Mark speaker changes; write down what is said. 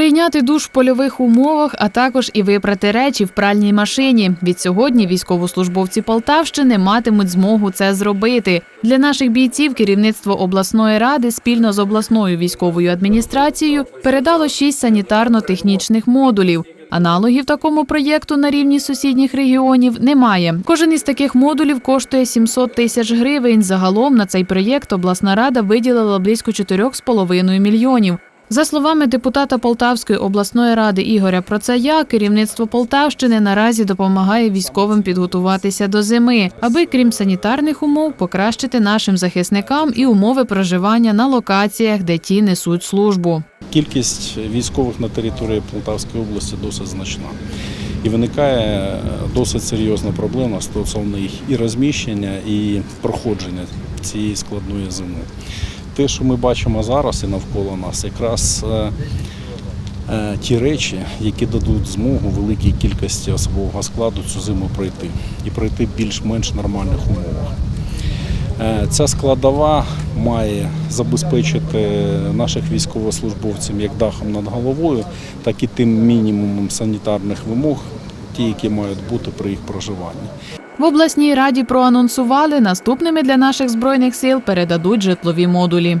Speaker 1: Прийняти душ в польових умовах, а також і випрати речі в пральній машині. Від сьогодні військовослужбовці Полтавщини матимуть змогу це зробити. Для наших бійців керівництво обласної ради спільно з обласною військовою адміністрацією передало шість санітарно-технічних модулів. Аналогів такому проєкту на рівні сусідніх регіонів немає. Кожен із таких модулів коштує 700 тисяч гривень. Загалом на цей проєкт обласна рада виділила близько 4,5 мільйонів. За словами депутата Полтавської обласної ради Ігоря Процая, керівництво Полтавщини наразі допомагає військовим підготуватися до зими, аби крім санітарних умов покращити нашим захисникам і умови проживання на локаціях, де ті несуть службу.
Speaker 2: Кількість військових на території Полтавської області досить значна. І виникає досить серйозна проблема стосовно їх і розміщення, і проходження цієї складної зими. Те, що ми бачимо зараз і навколо нас, якраз е, е, ті речі, які дадуть змогу великій кількості особового складу цю зиму пройти і пройти в більш-менш нормальних умовах. Е, Ця складова має забезпечити наших військовослужбовців як дахом над головою, так і тим мінімумом санітарних вимог, ті, які мають бути при їх проживанні.
Speaker 1: В обласній раді проанонсували, наступними для наших збройних сил передадуть житлові модулі.